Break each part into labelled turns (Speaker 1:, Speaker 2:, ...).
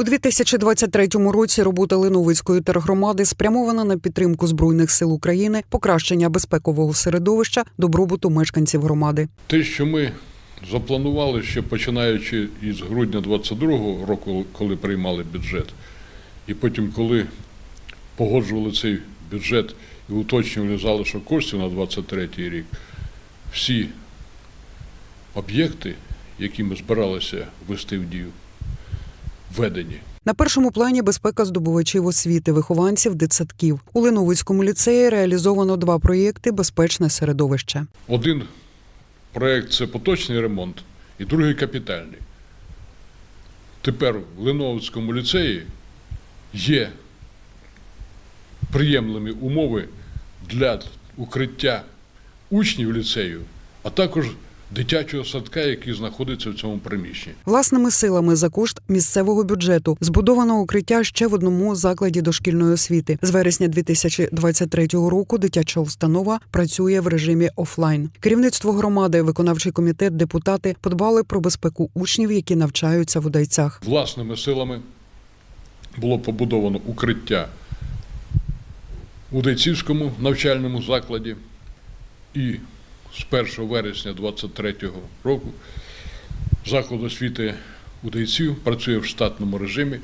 Speaker 1: У 2023 році робота Леновицької тергромади спрямована на підтримку збройних сил України, покращення безпекового середовища, добробуту мешканців громади.
Speaker 2: Те, що ми запланували ще починаючи із грудня 22-го року, коли приймали бюджет, і потім, коли погоджували цей бюджет і уточнювали залишок коштів на 23 рік, всі об'єкти, які ми збиралися ввести в дію, введені.
Speaker 1: На першому плані безпека здобувачів освіти, вихованців дитсадків. У Леновицькому ліцеї реалізовано два проєкти Безпечне середовище.
Speaker 2: Один проєкт це поточний ремонт, і другий капітальний. Тепер в Леновському ліцеї є приємлемі умови для укриття учнів ліцею, а також дитячого садка, який знаходиться в цьому приміщенні.
Speaker 1: Власними силами за кошт місцевого бюджету збудовано укриття ще в одному закладі дошкільної освіти. З вересня 2023 року дитяча установа працює в режимі офлайн. Керівництво громади, виконавчий комітет, депутати подбали про безпеку учнів, які навчаються в удайцях.
Speaker 2: Власними силами було побудовано укриття у Дейцівському навчальному закладі і з 1 вересня 2023 року заклад освіти у Дейців працює в штатному режимі.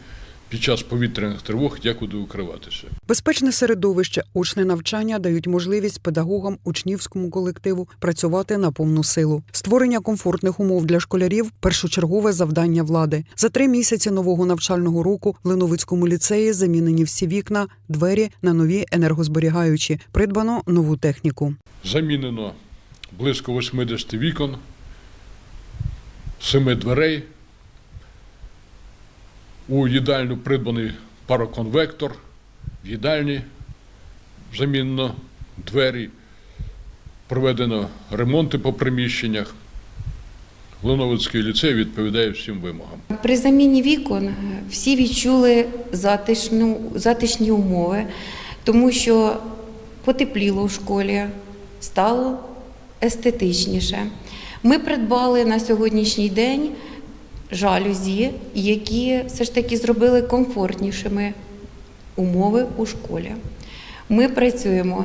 Speaker 2: Під час повітряних тривог є куди укриватися.
Speaker 1: Безпечне середовище, очне навчання дають можливість педагогам учнівському колективу працювати на повну силу. Створення комфортних умов для школярів першочергове завдання влади. За три місяці нового навчального року в Леновицькому ліцеї замінені всі вікна, двері на нові енергозберігаючі. Придбано нову техніку.
Speaker 2: Замінено близько 80 вікон, 7 дверей. У їдальню придбаний пароконвектор, в їдальні замінено двері, проведено ремонти по приміщеннях. Леновицький ліцей відповідає всім вимогам.
Speaker 3: При заміні вікон е, всі відчули затишну, затишні умови, тому що потепліло в школі, стало естетичніше. Ми придбали на сьогоднішній день жалюзі, які все ж таки зробили комфортнішими умови у школі. Ми працюємо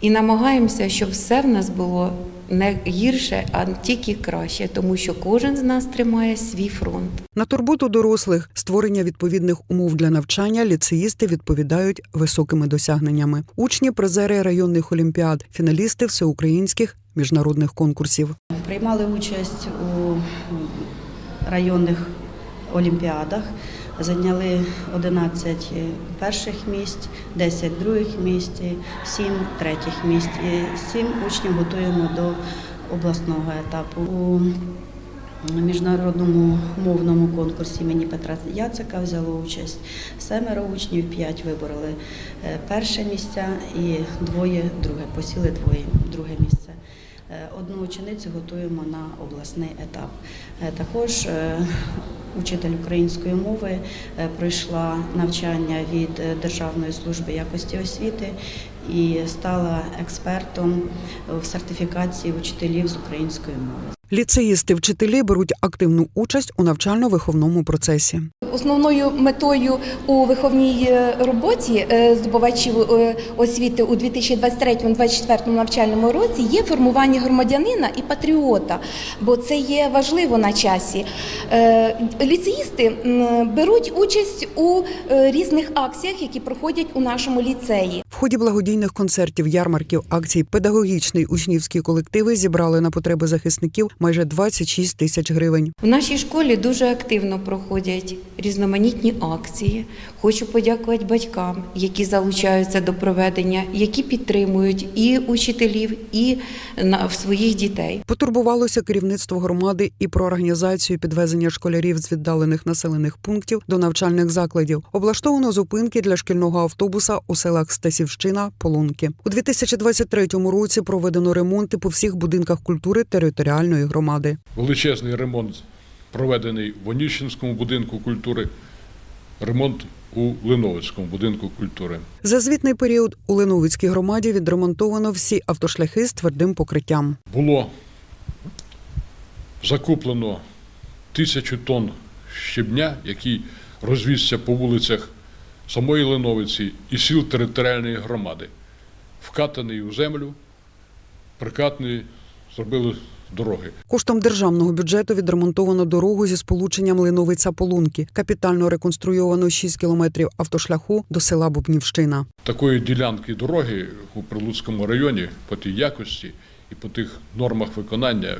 Speaker 3: і намагаємося, щоб все в нас було не гірше, а тільки краще, тому що кожен з нас тримає свій фронт.
Speaker 1: На турботу дорослих, створення відповідних умов для навчання ліцеїсти відповідають високими досягненнями. Учні призери районних олімпіад, фіналісти всеукраїнських міжнародних конкурсів.
Speaker 4: Приймали участь у районних олімпіадах, зайняли 11 перших місць, 10 других місць, 7 третіх місць. І 7 учнів готуємо до обласного етапу. У міжнародному мовному конкурсі імені Петра Яцика взяло участь семеро учнів, п'ять вибороли е, перше місця і двоє друге, посіли двоє друге місце. Е, Одну ученицю готуємо на обласний етап. Е, Також е, учитель української мови пройшла навчання від Державної служби якості освіти і стала експертом в сертифікації учителів з української мови.
Speaker 1: Ліцеїсти, вчителі беруть активну участь у навчально-виховному процесі.
Speaker 5: Основною метою у виховній е, роботі е, здобувачів е, освіти у 2023-2024 навчальному році є формування громадянина і патріота, бо це є важливо на часі. Ліцеїсти беруть участь у різних акціях, які проходять у нашому ліцеї.
Speaker 1: Ході благодійних концертів, ярмарків, акцій, педагогічний учнівські колективи зібрали на потреби захисників майже 26 тисяч гривень.
Speaker 3: В нашій школі дуже активно проходять різноманітні акції. Хочу подякувати батькам, які залучаються до проведення, які підтримують і учителів, і в своїх дітей.
Speaker 1: Потурбувалося керівництво громади і про організацію підвезення школярів з віддалених населених пунктів до навчальних закладів. Облаштовано зупинки для шкільного автобуса у селах Стасівщина, Полунки. У 2023 році проведено ремонти по всіх будинках культури територіальної громади.
Speaker 2: Величезний ремонт проведений в Оніщинському будинку культури, ремонт у Леновицькому будинку культури.
Speaker 1: За звітний період у Леновицькій громаді відремонтовано всі автошляхи з твердим покриттям.
Speaker 2: Було закуплено тисячу тонн щебня, який розвісся по вулицях самої Леновиці і сіл територіальної громади, вкатаний у землю, прикатний, зробили дороги.
Speaker 1: Коштом державного бюджету відремонтовано дорогу зі сполученням Линовиця Полунки. Капітально реконструйовано 6 кілометрів автошляху до села Бубнівщина.
Speaker 2: Такої ділянки дороги у Прилуцькому районі по тій якості і по тих нормах виконання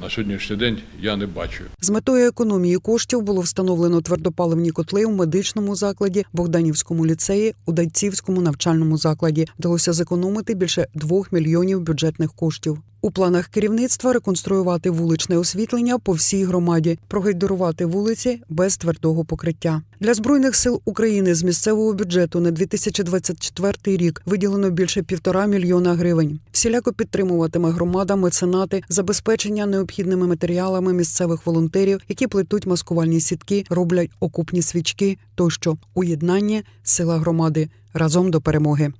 Speaker 2: на сьогоднішній день я не бачу.
Speaker 1: З метою економії коштів було встановлено твердопаливні котли у медичному закладі, Богданівському ліцеї, у Дайцівському навчальному закладі. Вдалося зекономити більше 2 мільйонів бюджетних коштів. У планах керівництва реконструювати вуличне освітлення по всій громаді, прогайдерувати вулиці без твердого покриття. Для збройних сил України з місцевого бюджету на 2024 рік виділено більше півтора мільйона гривень. Всіляко підтримуватиме громада меценати забезпечення необхідними матеріалами місцевих волонтерів, які плетуть маскувальні сітки, роблять окупні свічки тощо. Уєднання сила громади разом до перемоги.